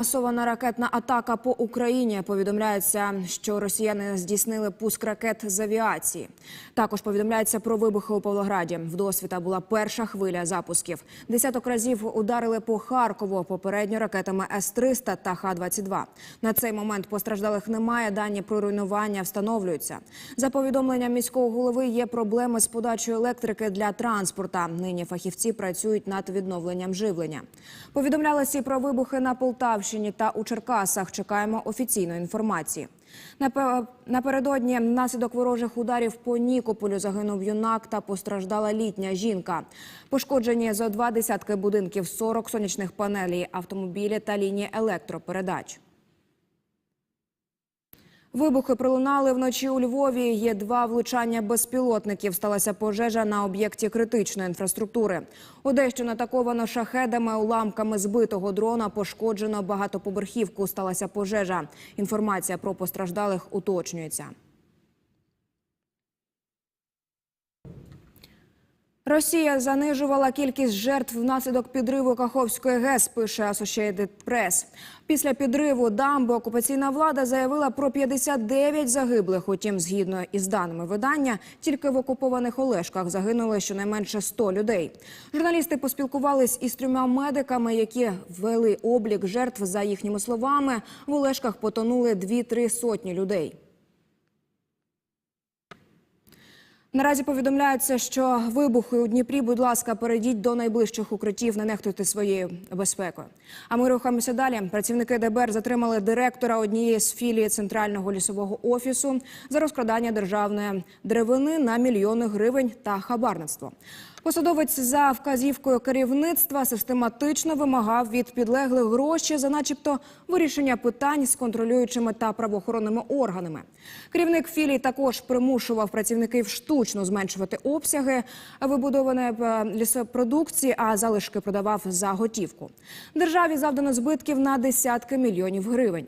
Масована ракетна атака по Україні. Повідомляється, що росіяни здійснили пуск ракет з авіації. Також повідомляється про вибухи у Павлограді. В досвіта була перша хвиля запусків. Десяток разів ударили по Харкову попередньо ракетами С-300 та Х-22. На цей момент постраждалих немає. Дані про руйнування встановлюються. За повідомленням міського голови, є проблеми з подачою електрики для транспорта. Нині фахівці працюють над відновленням живлення. Повідомлялися і про вибухи на Полтавщині та у Черкасах. Чекаємо офіційної інформації. Напередодні внаслідок ворожих ударів по Нікополю загинув юнак та постраждала літня жінка. Пошкоджені за два десятки будинків, 40 сонячних панелей, автомобілі та лінії електропередач. Вибухи пролунали вночі у Львові. Є два влучання безпілотників. Сталася пожежа на об'єкті критичної інфраструктури. Одещину атаковано шахедами, уламками збитого дрона. Пошкоджено багатоповерхівку. Сталася пожежа. Інформація про постраждалих уточнюється. Росія занижувала кількість жертв внаслідок підриву Каховської ГЕС, пише Associated Press. Після підриву дамби окупаційна влада заявила про 59 загиблих. Утім, згідно із даними видання, тільки в окупованих Олешках загинули щонайменше 100 людей. Журналісти поспілкувались із трьома медиками, які ввели облік жертв. За їхніми словами, в Олешках потонули 2-3 сотні людей. Наразі повідомляється, що вибухи у Дніпрі, будь ласка, перейдіть до найближчих укриттів, не нехтуйте своєю безпекою. А ми рухаємося далі. Працівники ДБР затримали директора однієї з філії центрального лісового офісу за розкрадання державної деревини на мільйони гривень та хабарництво. Посадовець за вказівкою керівництва систематично вимагав від підлеглих гроші за, начебто, вирішення питань з контролюючими та правоохоронними органами. Керівник філії також примушував працівників штучно зменшувати обсяги вибудованої е, лісопродукції, а залишки продавав за готівку. Державі завдано збитків на десятки мільйонів гривень.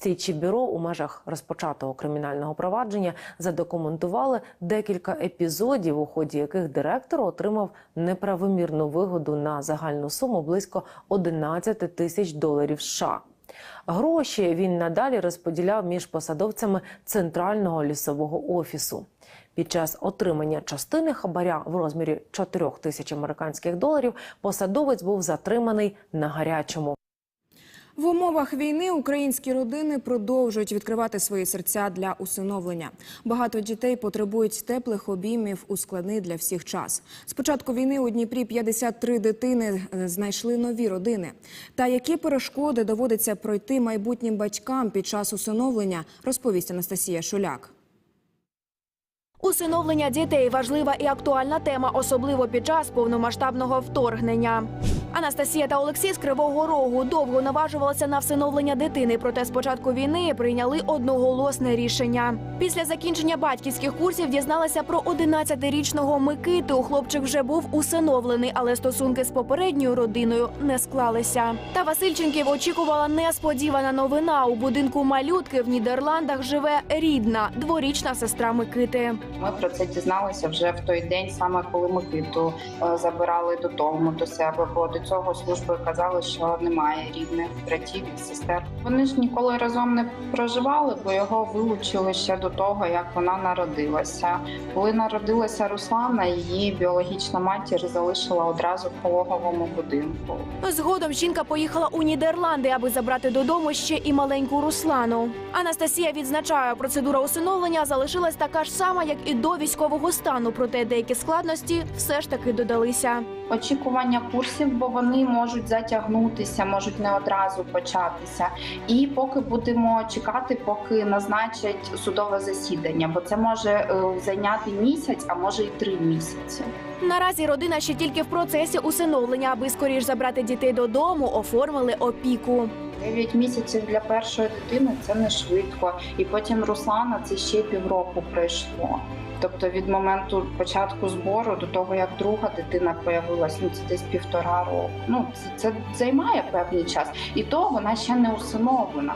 Слідчі бюро у межах розпочатого кримінального провадження задокументували декілька епізодів, у ході яких директор отримав неправомірну вигоду на загальну суму близько 11 тисяч доларів США. Гроші він надалі розподіляв між посадовцями центрального лісового офісу. Під час отримання частини хабаря в розмірі 4 тисяч американських доларів посадовець був затриманий на гарячому. В умовах війни українські родини продовжують відкривати свої серця для усиновлення. Багато дітей потребують теплих обіймів у складний для всіх час. З початку війни у Дніпрі 53 дитини е, знайшли нові родини. Та які перешкоди доводиться пройти майбутнім батькам під час усиновлення, розповість Анастасія Шуляк. Усиновлення дітей важлива і актуальна тема, особливо під час повномасштабного вторгнення. Анастасія та Олексій з Кривого Рогу довго наважувалися на всиновлення дитини, проте з початку війни прийняли одноголосне рішення. Після закінчення батьківських курсів дізналася про 11-річного Микиту. Хлопчик вже був усиновлений, але стосунки з попередньою родиною не склалися. Та Васильченків очікувала несподівана новина. У будинку малютки в Нідерландах живе рідна дворічна сестра Микити. Ми про це дізналися вже в той день, саме коли Микиту е, забирали додому до себе. Бо до цього служби казали, що немає рідних братів і сестер. Вони ж ніколи разом не проживали, бо його вилучили ще до того, як вона народилася. Коли народилася Руслана, її біологічна матір залишила одразу в пологовому будинку. Згодом жінка поїхала у Нідерланди, аби забрати додому ще і маленьку Руслану. Анастасія відзначає, процедура усиновлення залишилась така ж сама, як і до військового стану. Проте деякі складності все ж таки додалися. очікування курсів, бо вони можуть затягнутися, можуть не одразу початися. І поки будемо чекати, поки назначать судове засідання, бо це може е, зайняти місяць, а може і три місяці. Наразі родина ще тільки в процесі усиновлення, аби скоріш забрати дітей додому, оформили опіку. Дев'ять місяців для першої дитини це не швидко, і потім Руслана це ще півроку пройшло. Тобто від моменту початку збору до того, як друга дитина появилась, ну це десь півтора року. Ну це, це займає певний час, і то вона ще не усиновлена.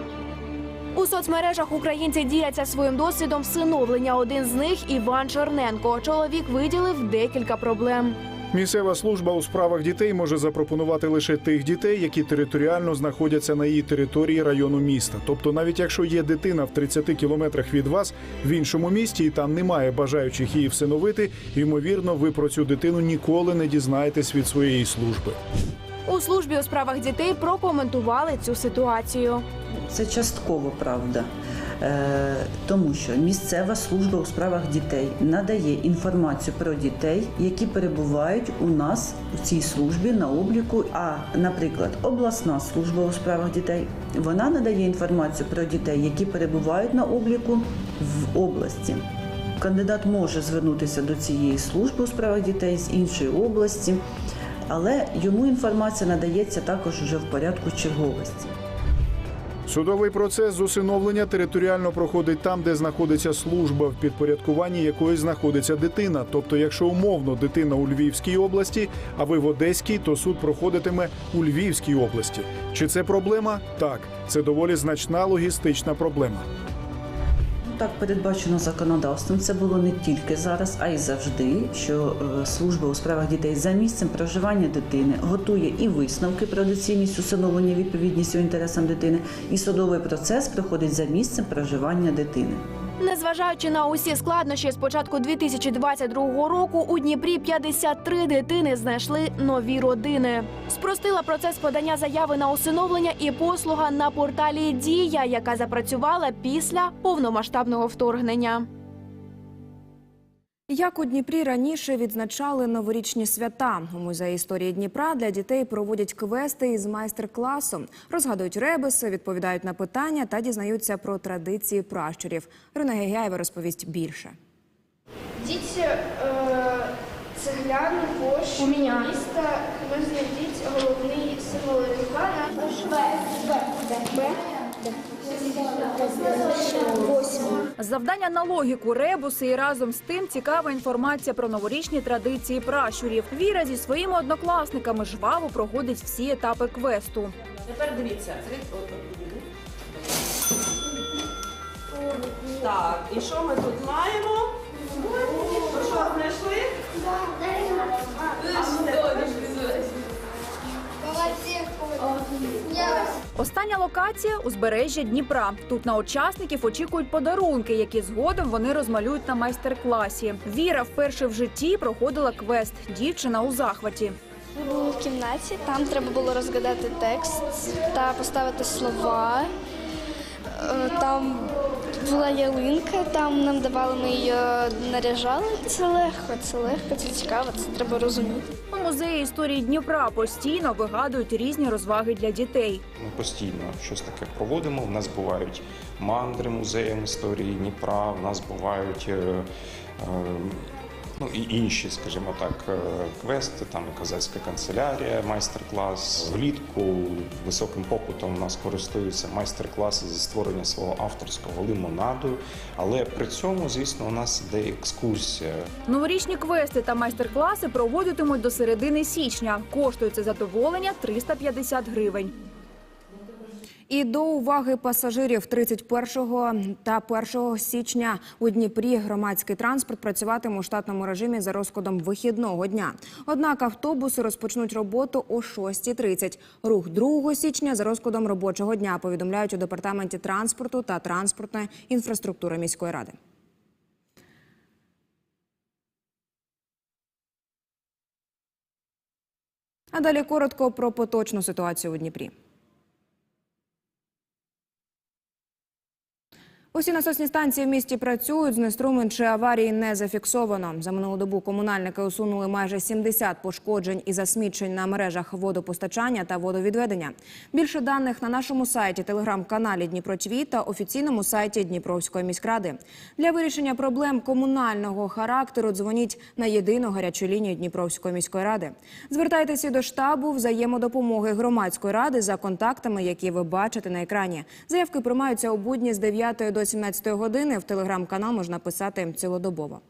У соцмережах українці діляться своїм досвідом всиновлення. Один з них Іван Черненко. Чоловік виділив декілька проблем. Місцева служба у справах дітей може запропонувати лише тих дітей, які територіально знаходяться на її території району міста. Тобто, навіть якщо є дитина в 30 кілометрах від вас в іншому місті, і там немає бажаючих її всиновити, ймовірно, ви про цю дитину ніколи не дізнаєтесь від своєї служби. У службі у справах дітей прокоментували цю ситуацію. Це частково правда. Е, Тому що місцева служба у справах дітей надає інформацію про дітей, які перебувають у нас у цій службі на обліку. А, наприклад, обласна служба у справах дітей вона надає інформацію про дітей, які перебувають на обліку в області. Кандидат може звернутися до цієї служби у справах дітей з іншої області, але йому інформація надається також вже в порядку черговості. Судовий процес з усиновлення територіально проходить там, де знаходиться служба, в підпорядкуванні якої знаходиться дитина. Тобто, якщо умовно дитина у Львівській області, а ви в Одеській, то суд проходитиме у Львівській області. Чи це проблема? Так, це доволі значна логістична проблема. Так передбачено законодавством. Це було не тільки зараз, а й завжди. Що е, служба у справах дітей за місцем проживання дитини готує і висновки про доцільність усиновлення відповідністю інтересам дитини, і судовий процес проходить за місцем проживання дитини. Незважаючи на усі складнощі, з початку 2022 року у Дніпрі 53 дитини знайшли нові родини. Спростила процес подання заяви на усиновлення і послуга на порталі Дія, яка запрацювала після повномасштабного вторгнення. Як у Дніпрі раніше відзначали новорічні свята у музеї історії Дніпра для дітей проводять квести із майстер-класом, розгадують ребуси, відповідають на питання та дізнаються про традиції пращурів. Ірина Гегяєва розповість більше. Діть е, цегляну площу міста, ви знайдіть головний символ різдва на Б. Б. Завдання на логіку, ребуси і разом з тим цікава інформація про новорічні традиції пращурів. Віра зі своїми однокласниками жваво проходить всі етапи квесту. Тепер дивіться. Так, і що ми тут маємо? Ну що, знайшли? Остання локація узбережжя Дніпра. Тут на учасників очікують подарунки, які згодом вони розмалюють на майстер-класі. Віра вперше в житті проходила квест. Дівчина у захваті. Ми в кімнаті, там треба було розгадати текст та поставити слова. Е, Там була ялинка, там нам давали, ми її наряжали. Це легко, це легко, це цікаво, це треба розуміти. У музеї історії Дніпра постійно вигадують різні розваги для дітей. Ми постійно щось таке проводимо. У нас бувають мандри музеєм історії Дніпра. У нас бувають е, е, ну і інші, скажімо так, е, квести. Там козацька канцелярія, майстер-клас. Влітку високим попитом у нас користуються майстер-класи зі створення свого авторського лимонаду. Але при цьому, звісно, у нас іде екскурсія. Новорічні квести та майстер-класи проводитимуть до середини січня. Коштує це задоволення 350 гривень. І до уваги пасажирів 31 та 1 січня у Дніпрі громадський транспорт працюватиме у штатному режимі за розкладом вихідного дня. Однак автобуси розпочнуть роботу о 6.30. Рух 2 січня за розкладом робочого дня повідомляють у департаменті транспорту та транспортної інфраструктури міської ради. А далі коротко про поточну ситуацію у Дніпрі. Усі насосні станції в місті працюють. Знеструмлень чи аварії не зафіксовано. За минулу добу комунальники усунули майже 70 пошкоджень і засмічень на мережах водопостачання та водовідведення. Більше даних на нашому сайті, телеграм-каналі Дніпро ТВ та офіційному сайті Дніпровської міськради. Для вирішення проблем комунального характеру дзвоніть на єдину гарячу лінію Дніпровської міської ради. Звертайтеся до штабу взаємодопомоги громадської ради за контактами, які ви бачите на екрані. Заявки приймаються у будні з 9 до 17 години. В телеграм-канал можна писати цілодобово.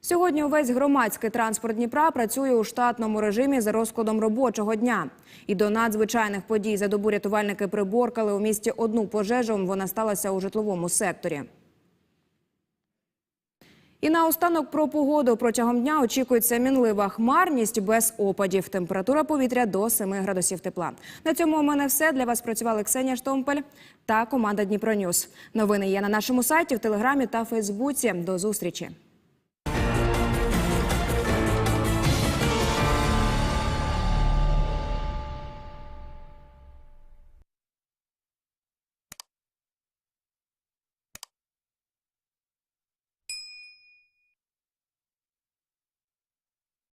Сьогодні увесь громадський транспорт Дніпра працює у штатному режимі за розкладом робочого дня. І до надзвичайних подій за добу рятувальники приборкали у місті одну пожежу. Вона сталася у житловому секторі. І наостанок про погоду протягом дня очікується мінлива хмарність без опадів. Температура повітря до 7 градусів тепла. На цьому у мене все. Для вас працювали Ксенія Штомпель та команда Дніпро Ньюс. Новини є на нашому сайті, в телеграмі та Фейсбуці. До зустрічі.